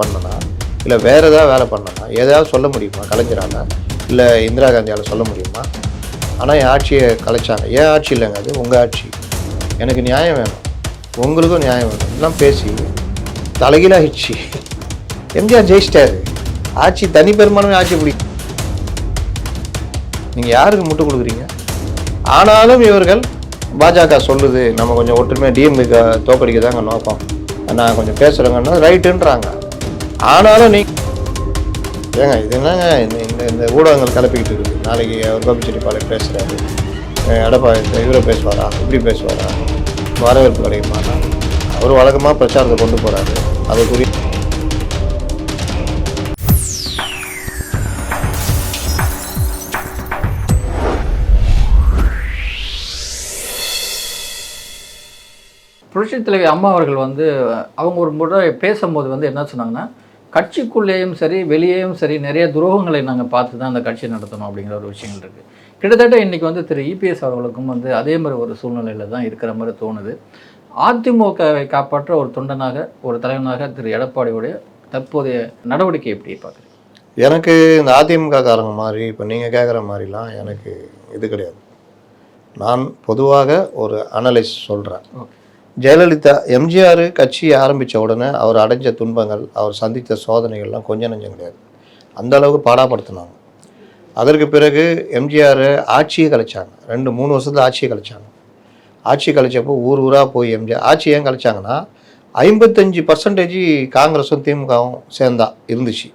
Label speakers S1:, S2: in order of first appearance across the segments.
S1: பண்ணனா? இல்லை வேறு ஏதாவது வேலை பண்ணனா? எதாவது சொல்ல முடியுமா? கலைஞரால்? இல்லை இந்திரா காந்தியால் சொல்ல முடியுமா? ஆனால் என் ஆட்சியை கலைச்சாங்க. ஏன் ஆட்சி இல்லைங்க அது உங்கள் ஆட்சி. எனக்கு நியாயம் வேணும். உங்களுக்கும் நியாயம் வேணும். எல்லாம் பேசி தலைகீழாகிடுச்சு எம்ஜிஆர் ஜெயிச்சிட்டாரு. ஆட்சி தனி பெரும்பான்மை ஆட்சி பிடிக்கும் நீங்கள் யாருக்கு முட்டு கொடுக்குறீங்க? ஆனாலும் இவர்கள் பாஜக சொல்லுது நம்ம கொஞ்சம் ஒற்றுமையாக டிஎம்கே தோக்கடிக்க தாங்க நோக்கம். நான் கொஞ்சம் பேசுகிறேங்கன்னா ரைட்டுன்றாங்க ஆனாலும் நீ ஏங்க இது என்னங்க? இந்த இந்த இந்த ஊடகங்கள் கிளப்பிக்கிட்டு இருக்குது நாளைக்கு அவர் கோபிச்செட்டிப்பாளையம் பேசுகிறாரு எடப்பாடி இந்த இவரை பேசுவாரா? இப்படி பேசுவாரா? வரவேற்பு கிடைக்குமானா அவர் வழக்கமாக பிரச்சாரத்தை கொண்டு போகிறாரு அதுக்குரிய
S2: புரட்சித் தலைவி அம்மா அவர்கள் வந்து அவங்க ஒரு முறை பேசும்போது வந்து என்ன சொன்னாங்கன்னா கட்சிக்குள்ளேயும் சரி வெளியேயும் சரி நிறைய துரோகங்களை நாங்கள் பார்த்து தான் அந்த கட்சி நடத்தணும் அப்படிங்கிற ஒரு விஷயங்கள் இருக்குது கிட்டத்தட்ட இன்றைக்கி வந்து திரு இபிஎஸ் அவர்களுக்கும் வந்து அதே மாதிரி ஒரு சூழ்நிலையில் தான் இருக்கிற மாதிரி தோணுது. அதிமுகவை காப்பாற்ற ஒரு தொண்டனாக ஒரு தலைவனாக திரு எடப்பாடியுடைய தற்போதைய நடவடிக்கை எப்படி பார்க்குறீங்க?
S1: எனக்கு இந்த அதிமுக காரங்க மாதிரி இப்போ நீங்கள் கேட்குற மாதிரிலாம் எனக்கு இது கிடையாது. நான் பொதுவாக ஒரு அனலைஸ் சொல்கிறேன்
S2: ஓகே.
S1: ஜெயலலிதா எம்ஜிஆர் கட்சி ஆரம்பித்த உடனே அவர் அடைஞ்ச துன்பங்கள் அவர் சந்தித்த சோதனைகள்லாம் கொஞ்சம் நஞ்சம் கிடையாது. அந்த அளவுக்கு பாடாப்படுத்தினாங்க. அதற்கு பிறகு எம்ஜிஆர் ஆட்சியை கலைச்சாங்க. ரெண்டு மூணு வருஷத்துல ஆட்சியை கலைச்சாங்க. ஆட்சி கலைச்சப்போ ஊர் ஊராக போய் எம்ஜிஆர் ஆட்சி ஏன் கலைச்சாங்கன்னா ஐம்பத்தஞ்சு பர்சன்டேஜ் காங்கிரஸும் திமுகவும் சேர்ந்தா இருந்துச்சு.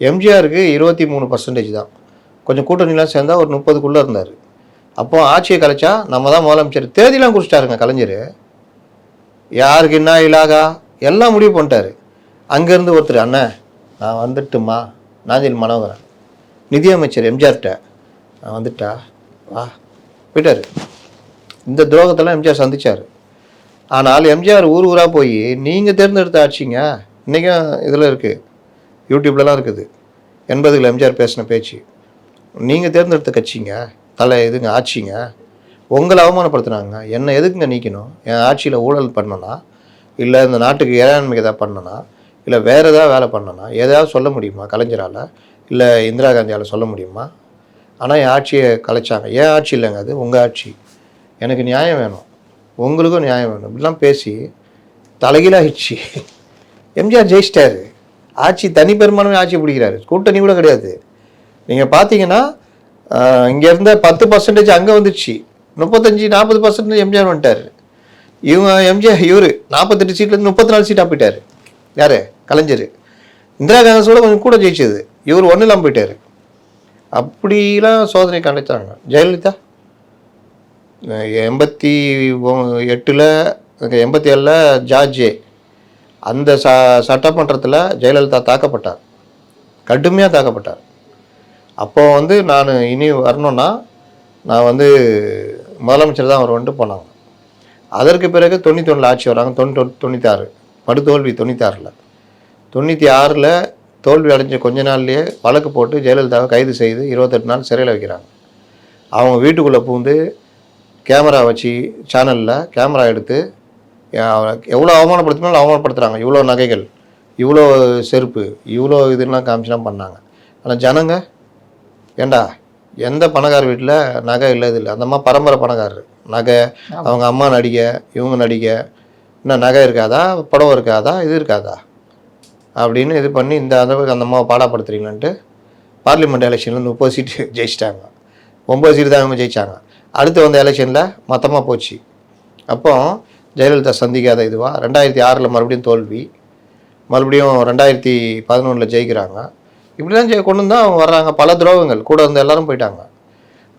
S1: எம்ஜிஆருக்கு இருபத்தி மூணு பர்சன்டேஜ் தான். கொஞ்சம் கூட்டணிலாம் சேர்ந்தா ஒரு முப்பதுக்குள்ளே இருந்தார். அப்போது ஆட்சியை கலைச்சா நம்ம தான் முதலமைச்சர். தேதிலாம் குறிச்சிட்டாருங்க கலைஞர். யாருக்கு என்ன இலாகா? எல்லாம் முடிவு பண்ணிட்டாரு. அங்கேருந்து ஒருத்தர் அண்ணன் நான் வந்துட்டுமா நாஞ்சில் மனோகரன். நிதியமைச்சர் எம்ஜிஆர்கிட்ட நான் வந்துட்டா வா. போயிட்டார். இந்த துரோகத்தெல்லாம் எம்ஜிஆர் சந்திச்சார். ஆனால் எம்ஜிஆர் ஊர் ஊராக போய் நீங்கள் தேர்ந்தெடுத்த ஆட்சிங்க இன்றைக்கும் இதில் இருக்குது யூடியூப்லலாம் இருக்குது. எண்பதுகளில் எம்ஜிஆர் பேசின பேச்சு. நீங்கள் தேர்ந்தெடுத்த கட்சிங்க தலை இதுங்க ஆட்சிங்க உங்களை அவமானப்படுத்துனாங்க. என்னை எதுக்குங்க நீக்கணும்? என் ஆட்சியில் ஊழல் பண்ணனா? இல்லை இந்த நாட்டுக்கு ஏழாண்மைக்கு எதாவது பண்ணனா? இல்லை வேறு ஏதாவது வேலை பண்ணனா? எதாவது சொல்ல முடியுமா கலைஞரால்? இல்லை இந்திரா காந்தியால் சொல்ல முடியுமா? ஆனால் என் ஆட்சியை கலைச்சாங்க. ஏன் ஆட்சி இல்லைங்க அது. உங்கள் ஆட்சி. எனக்கு நியாயம் வேணும். உங்களுக்கும் நியாயம் வேணும். இப்படிலாம் பேசி தலைகீழாகிடுச்சு எம்ஜிஆர் ஜெயிச்சிட்டாரு. ஆட்சி தனி பெரும்பான்மை ஆட்சி பிடிக்கிறாரு. கூட்டணி கூட கிடையாது. நீங்கள் பார்த்தீங்கன்னா இங்கே இருந்த பத்து பர்சன்டேஜ் அங்கே வந்துடுச்சு முப்பத்தஞ்சு நாற்பது பர்சன்ட் எம்ஜிஆர் வந்துட்டார். இவங்க எம்ஜிஆர் இவர் நாற்பத்தெட்டு சீட்லேருந்து முப்பத்தி நாலு சீட்டாக போயிட்டார். யார்? கலைஞர். இந்திரா காங்கிரஸோட கொஞ்சம் கூட ஜெயிச்சது. இவர் ஒன்றும் இல்லாமல் போயிட்டார். அப்படிலாம் சோதனை கண்டித்தாங்க ஜெயலலிதா? எண்பத்தி எட்டில் எண்பத்தி ஏழில் ஜார்ஜே. அந்த ச சட்டமன்றத்தில் ஜெயலலிதா தாக்கப்பட்டார். கடுமையாக தாக்கப்பட்டார். அப்போ வந்து நான் இனி வரணும்னா நான் வந்து முதலமைச்சர் தான் அவர் வந்துட்டு போனாங்க. அதற்கு பிறகு தொண்ணூற்றி ஒன்றில் ஆட்சி வராங்க. தொண்ணூற்றி தொண்ணூத்தாறு. படுதோல்வி தொண்ணூத்தாறில். தொண்ணூற்றி ஆறில் தோல்வி அடைஞ்ச கொஞ்ச நாள்லேயே வழக்கு போட்டு ஜெயலலிதாவை கைது செய்து இருபத்தெட்டு நாள் சிறையில் வைக்கிறாங்க. அவங்க வீட்டுக்குள்ளே பூந்து கேமரா வச்சு சேனலில் கேமரா எடுத்து எவ்வளோ அவமானப்படுத்தினாலும் அவமானப்படுத்துகிறாங்க இவ்வளோ நகைகள் இவ்வளோ செருப்பு இவ்வளோ இதெல்லாம் காமிச்சுலாம் பண்ணாங்க. ஆனால் ஜனங்க ஏண்டா எந்த பணக்கார வீட்டில் நகை இல்லை இது இல்லை அந்த அம்மா பரம்பரை பணக்காரர். நகை அவங்க அம்மா நடிகை இவங்க நடிகை. என்ன நகை இருக்காதா? புடவை இருக்காதா? இது இருக்காதா? அப்படின்னு இது பண்ணி இந்த அளவுக்கு அந்த அம்மாவை பாடாப்படுத்துறீங்களான்ட்டு பார்லிமெண்ட் எலெக்ஷனில் முப்பது சீட்டு ஜெயிச்சிட்டாங்க. ஒம்பது சீட்டு தான் இவங்க ஜெயிச்சாங்க. அடுத்து வந்த எலெக்ஷனில் மொத்தமாக போச்சு. அப்போ ஜெயலலிதா சந்திக்காத இதுவா? ரெண்டாயிரத்தி ஆறில் மறுபடியும் தோல்வி. மறுபடியும் ரெண்டாயிரத்தி பதினொன்றில் ஜெயிக்கிறாங்க. இப்படி தான் கொண்டு தான் அவங்க வர்றாங்க. பல துரோகங்கள். கூட இருந்த எல்லாரும் போயிட்டாங்க.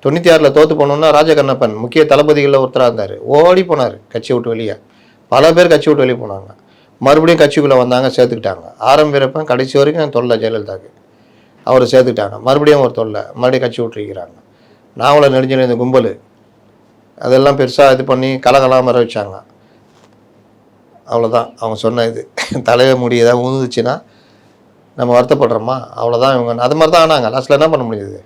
S1: தொண்ணூற்றி ஆறில் தோற்று போனோம்னா ராஜகண்ணப்பன் முக்கிய தளபதிகளில் ஒருத்தராக இருந்தார். ஓடி போனார் கட்சி விட்டு வெளியே. பல பேர் கட்சி விட்டு வெளியே போனாங்க. மறுபடியும் கட்சிக்குள்ளே வந்தாங்க சேர்த்துக்கிட்டாங்க. ஆரம்பிக்கிறப்ப கடைசி வரைக்கும் தொல்லை ஜெயலலிதாவுக்கு. அவர் சேர்த்துக்கிட்டாங்க. மறுபடியும் ஒரு தொல்லை. மறுபடியும் கட்சி விட்டுருக்கிறாங்க நாவலை நெடுஞ்சல் இந்த கும்பல். அதெல்லாம் பெருசாக இது பண்ணி கலகலாம் வர வச்சாங்க அவ்வளோதான் அவங்க சொன்ன இது. தலையை முடி ஏதாவது ஊந்துச்சுன்னா நம்ம வருத்தப்படுறோமா? அவ்வளோதான் இவங்க. அது மாதிரி தான் ஆனாங்க. லாஸ்ட்டில் என்ன பண்ண முடியுது?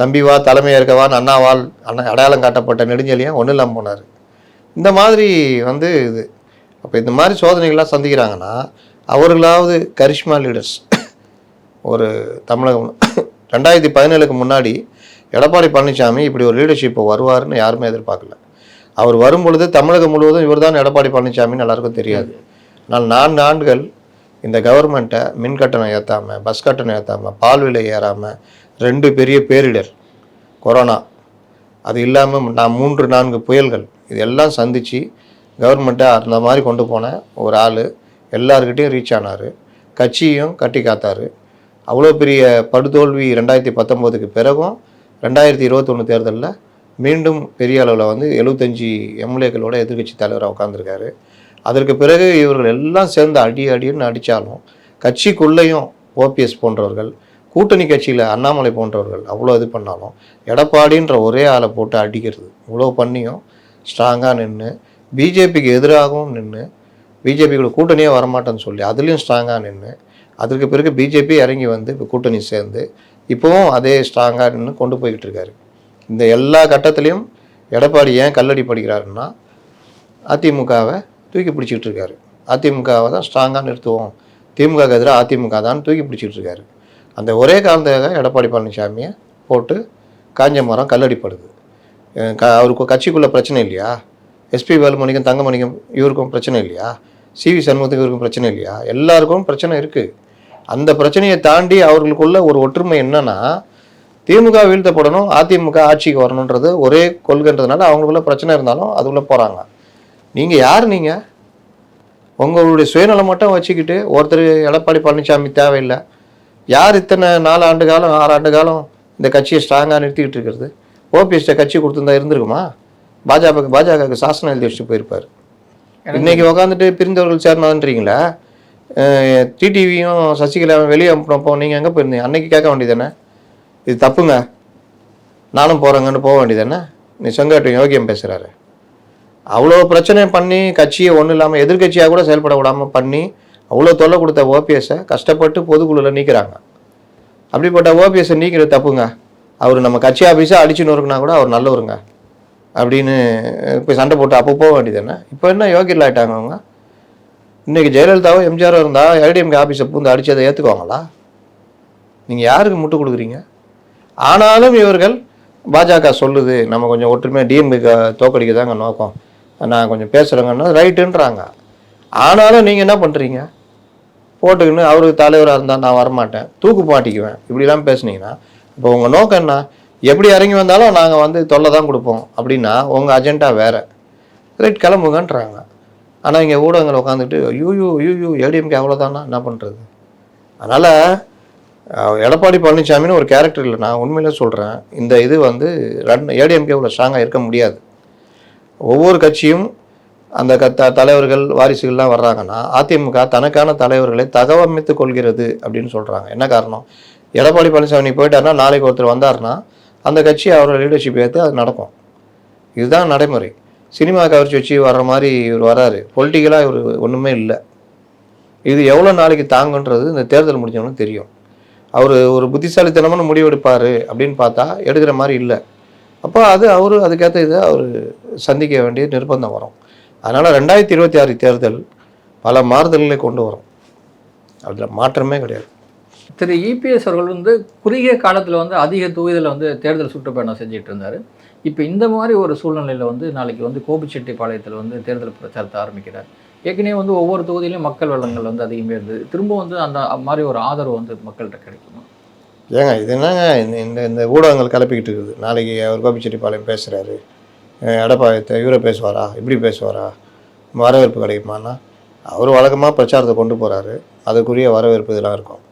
S1: தம்பி வா தலைமையாக இருக்கவான்னு அண்ணாவால் அண்ணா அடையாளம் காட்டப்பட்ட நெடுஞ்செலியாக ஒன்றும் இல்லாமல் போனார். இந்த மாதிரி வந்து இது. அப்போ இந்த மாதிரி சோதனைகள்லாம் சந்திக்கிறாங்கன்னா அவர்களாவது கரிஷ்மா லீடர்ஸ். ஒரு தமிழகம். ரெண்டாயிரத்தி பதினேழுக்கு முன்னாடி எடப்பாடி பழனிசாமி இப்படி ஒரு லீடர்ஷிப் வருவாருன்னு யாருமே எதிர்பார்க்கல. அவர் வரும் பொழுது தமிழகம் முழுவதும் இவர்தான் எடப்பாடி பழனிசாமின்னு எல்லாருக்கும் தெரியாது. ஆனால் நான்கு ஆண்டுகள் இந்த கவர்மெண்ட்டை மின் கட்டணம் ஏற்றாமல் பஸ் கட்டணம் ஏற்றாமல் பால் விலை ஏறாமல் ரெண்டு பெரிய பேரிடர் கொரோனா அது இல்லாமல் நான் மூன்று நான்கு புயல்கள் இதெல்லாம் சந்தித்து கவர்மெண்ட்டை அந்த மாதிரி கொண்டு போன ஒரு ஆள் எல்லாருக்கிட்டையும் ரீச் ஆனார். கட்சியும் கட்டி காத்தார். அவ்வளோ பெரிய படுதோல்வி ரெண்டாயிரத்தி பத்தொம்போதுக்கு பிறகும் ரெண்டாயிரத்தி இருபத்தொன்று தேர்தலில் மீண்டும் பெரிய அளவில் வந்து எழுபத்தஞ்சி எம்எல்ஏக்களோட எதிர்க்கட்சி தலைவராக உட்காந்துருக்காரு அதற்கு பிறகு இவர்கள் எல்லாம் சேர்ந்து அடி அடின்னு அடித்தாலும் கட்சிக்குள்ளேயும் ஓபிஎஸ் போன்றவர்கள் கூட்டணி கட்சியில் அண்ணாமலை போன்றவர்கள் அவ்வளோ இது பண்ணாலும் எடப்பாடின்ற ஒரே ஆளை போட்டு அடிக்கிறது. இவ்வளோ பண்ணியும் ஸ்ட்ராங்காக நின்று பிஜேபிக்கு எதிராகவும் நின்று பிஜேபி கூட கூட்டணியே வரமாட்டேன்னு சொல்லி அதுலேயும் ஸ்ட்ராங்காக நின்று அதற்கு பிறகு பிஜேபி இறங்கி வந்து இப்போ கூட்டணி சேர்ந்து இப்போவும் அதே ஸ்ட்ராங்காக நின்று கொண்டு போய்கிட்டு இருக்காரு. இந்த எல்லா கட்டத்துலேயும் எடப்பாடி ஏன் கல்லடி படிக்கிறாருன்னா அதிமுகவை தூக்கி பிடிச்சிட்டு இருக்காரு அதிமுகவை தான் ஸ்ட்ராங்காக நிறுத்துவோம். திமுக எதிராக அதிமுக தான் தூக்கி பிடிச்சிட்டு இருக்காரு அந்த ஒரே காரணத்துக்காக எடப்பாடி பழனிசாமியை போட்டு காஞ்ச மரம் கல்லடிப்படுது. க அவருக்கு கட்சிக்குள்ளே பிரச்சனை இல்லையா? எஸ்பி வேலுமணிக்கும் தங்கமணிக்கும் இவருக்கும் பிரச்சனை இல்லையா? சிவி சண்முகத்துக்கு இவருக்கும் பிரச்சனை இல்லையா? எல்லாருக்கும் பிரச்சனை இருக்குது அந்த பிரச்சனையை தாண்டி அவர்களுக்குள்ள ஒரு ஒற்றுமை என்னன்னா திமுக வீழ்த்தப்படணும் அதிமுக ஆட்சிக்கு வரணுன்றது ஒரே கொள்கைன்றதுனால அவங்களுக்குள்ள பிரச்சனை இருந்தாலும் அதுக்குள்ளே போகிறாங்க நீங்கள் யார் நீங்கள் உங்களுடைய சுயநலம் மட்டும் வச்சுக்கிட்டு ஒருத்தர் எடப்பாடி பழனிசாமி தேவையில்லை. யார் இத்தனை நாலு ஆண்டு காலம் ஆறு ஆண்டு காலம் இந்த கட்சியை ஸ்ட்ராங்காக நிறுத்திக்கிட்டு இருக்கிறது? ஓபிஎஸ்ட கட்சி கொடுத்துருந்தா இருந்திருக்குமா? பாஜக பாஜகவுக்கு சாசனம் எழுதி வச்சுட்டு போயிருப்பார். இன்னைக்கு உட்காந்துட்டு பிரிந்தவர்கள் சேரணுன்றீங்களா டிடிவியும் சசிகலாவும் வெளியே அனுப்பினப்போ நீங்கள் எங்கே போயிருந்தீங்க? அன்னைக்கு கேட்க வேண்டியதானே? இது தப்புங்க. நானும் போகிறேங்கன்னு போக வேண்டியதானே? நீ செங்காட்டு யோகியம் பேசுகிறாரு அவ்வளோ பிரச்சனை பண்ணி கட்சியை ஒன்றும் இல்லாமல் எதிர்க்கட்சியாக கூட செயல்பட விடாமல் பண்ணி அவ்வளோ தொல்லை கொடுத்த ஓபிஎஸ்ஸை கஷ்டப்பட்டு பொதுக்குழுவில் நீக்கிறாங்க. அப்படிப்பட்ட ஓபிஎஸ்ஸை நீக்கிறது தப்புங்க. அவர் நம்ம கட்சி ஆஃபீஸாக அடிச்சு நொறுக்குனா கூட அவர் நல்லவருங்க. அப்படின்னு இப்போ சண்டை போட்டு அப்போ போக வேண்டியது என்ன? இப்போ என்ன யோகியில் ஆகிட்டாங்க அவங்க? இன்றைக்கி ஜெயலலிதாவோ எம்ஜிஆரோ இருந்தால் ஏடிஎம்கே ஆஃபீஸை பூந்து அடிச்சதை ஏற்றுக்குவாங்களா நீங்கள் யாருக்கு முட்டு கொடுக்குறீங்க? ஆனாலும் இவர்கள் பாஜக சொல்லுது நம்ம கொஞ்சம் ஒற்றுமையாக டிஎம்கே தோக்கடிக்க தாங்க நோக்கம். நான் கொஞ்சம் பேசுகிறேங்கன்னா ரைட்டுன்றாங்க. ஆனாலும் நீங்கள் என்ன பண்ணுறீங்க போட்டுக்கின்னு அவருக்கு தலைவராக இருந்தால் நான் வரமாட்டேன். தூக்கு மாட்டிக்குவேன். இப்படிலாம் பேசுனீங்கன்னா இப்போ உங்கள் நோக்கம் என்ன? எப்படி இறங்கி வந்தாலும் நாங்கள் வந்து தொல்லை தான் கொடுப்போம். அப்படின்னா உங்கள் அஜெண்டா வேறு. ரைட் கிளம்புங்கன்றாங்க. ஆனால் இங்கே ஊடகங்கள் உட்காந்துட்டு யூயூ யூயூ ஏடிஎம்கே அவ்வளோதானா என்ன பண்ணுறது அதனால் எடப்பாடி பழனிசாமின்னு ஒரு கேரக்டர் இல்லை. நான் உண்மையிலே சொல்கிறேன் இந்த இது வந்து ரன் ஏடிஎம்கே இவ்வளோ ஸ்ட்ராங்காக இருக்க முடியாது. ஒவ்வொரு கட்சியும் அந்த க த தலைவர்கள் வாரிசுகள்லாம் வர்றாங்கன்னா அதிமுக தனக்கான தலைவர்களை தகவமைத்து கொள்கிறது அப்படின்னு சொல்கிறாங்க என்ன காரணம்? எடப்பாடி பழனிசாமி போயிட்டாருன்னா நாளைக்கு ஒருத்தர் வந்தாருன்னா அந்த கட்சி அவரோட லீடர்ஷிப் ஏற்று அது நடக்கும். இதுதான் நடைமுறை. சினிமா கவர்ச்சி வச்சு வர்ற மாதிரி இவர் வராரு பொலிட்டிக்கலாக இவர் ஒன்றுமே இல்லை. இது எவ்வளோ நாளைக்கு தாங்குன்றது இந்த தேர்தல் முடிஞ்சவனுக்கு தெரியும். அவர் ஒரு புத்திசாலித்தனமான முடிவெடுப்பார் அப்படின்னு பார்த்தா எடுக்கிற மாதிரி இல்லை. அப்போ அது அவர் அதுக்கேற்ற இதை அவர் சந்திக்க வேண்டிய நிர்பந்தம் வரும். அதனால் ரெண்டாயிரத்தி இருபத்தி ஆறு தேர்தல் பல மாறுதல்களை கொண்டு வரும். அதில் மாற்றமே கிடையாது.
S2: திரு இபிஎஸ் அவர்கள் வந்து குறுகிய காலத்தில் வந்து அதிக தொகுதியில் வந்து தேர்தல் சுற்றுப்பயணம் செஞ்சுட்டு இருந்தார். இப்போ இந்த மாதிரி ஒரு சூழ்நிலையில் வந்து நாளைக்கு வந்து கோபிச்செட்டிப்பாளையத்தில் வந்து தேர்தல் பிரச்சாரத்தை ஆரம்பிக்கிறார். ஏற்கனவே வந்து ஒவ்வொரு தொகுதியிலும் மக்கள் வளங்கள் வந்து அதிகமாக இருந்தது. திரும்ப வந்து அந்த மாதிரி ஒரு ஆதரவு வந்து மக்கள்கிட்ட கிடைக்கும்?
S1: ஏங்க இது என்னங்க? இந்த இந்த இந்த ஊடகங்கள் கிளப்பிக்கிட்டு இருக்குது. நாளைக்கு அவர் கோபிச்செட்டிப்பாளையம் பேசுகிறாரு எடப்பாடி இவரை பேசுவாரா? இப்படி பேசுவாரா? வரவேற்பு கிடைக்குமானா அவர் வழக்கமாக பிரச்சாரத்தை கொண்டு போகிறாரு அதுக்குரிய வரவேற்பு இதெல்லாம் இருக்கும்.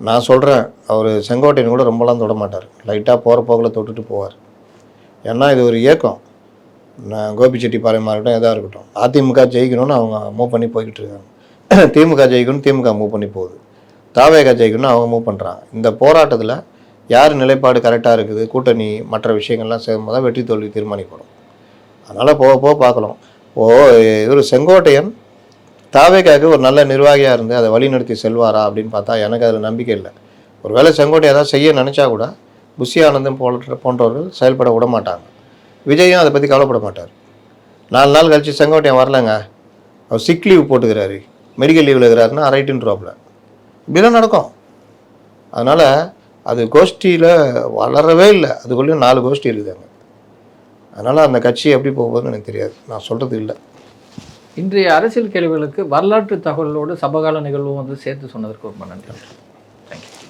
S1: நான் சொல்கிறேன் அவர் செங்கோட்டையன் கூட ரொம்பலாம் தொட மாட்டார். லைட்டாக போகிற போக்கில் தொட்டுட்டு போவார். ஏன்னா இது ஒரு இயக்கம். நான் கோபிச்செட்டிப்பாளையமாக இருக்கட்டும் எதாக இருக்கட்டும். அதிமுக ஜெயிக்கணும்னு அவங்க மூவ் பண்ணி போய்கிட்டு இருக்காங்க. திமுக ஜெயிக்கணும் திமுக மூவ் பண்ணி போகுது. தாவேகா ஜெயிக்கணும்னு அவங்க மூவ் பண்ணுறாங்க இந்த போராட்டத்தில் யார் நிலைப்பாடு கரெக்டாக இருக்குது கூட்டணி மற்ற விஷயங்கள்லாம் சேரும்போது தான் வெற்றி தோல்வி தீர்மானிக்கப்படும் அதனால் போக போக பார்க்கலாம் ஓ இவர் செங்கோட்டையன் தாவேகாவுக்கு ஒரு நல்ல நிர்வாகியாக இருந்து அதை வழிநடத்தி செல்வாரா அப்படின்னு பார்த்தா எனக்கு அதில் நம்பிக்கை இல்லை. ஒரு வேளை செங்கோட்டை ஏதாவது செய்ய நினச்சா கூட புஷி ஆனந்தம் போன்ற போன்றவர்கள் செயல்பட விட மாட்டாங்க. விஜயும் அதை பற்றி கவலைப்பட மாட்டார். நாலு நாள் கழிச்சு செங்கோட்டையன் வரலங்க. அவர் சிக் லீவ் போட்டுக்கிறாரு. மெடிக்கல் லீவில் இருக்கிறாருன்னா ரைட்டுன்றாப்புல இப்படிலாம் நடக்கும். அதனால் அது கோஷ்டியில் வளரவே இல்லை. அதுக்குள்ளேயும் நாலு கோஷ்டி இருக்குதாங்க. அதனால் அந்த கட்சி எப்படி போகுதுன்னு எனக்கு தெரியாது. நான் சொல்கிறது இல்லை.
S2: இன்றைய அரசியல் கேள்விகளுக்கு வரலாற்று தகவலோடு சமகால நிகழ்வும் வந்து சேர்த்து சொன்னதற்கு ரொம்ப நன்றி.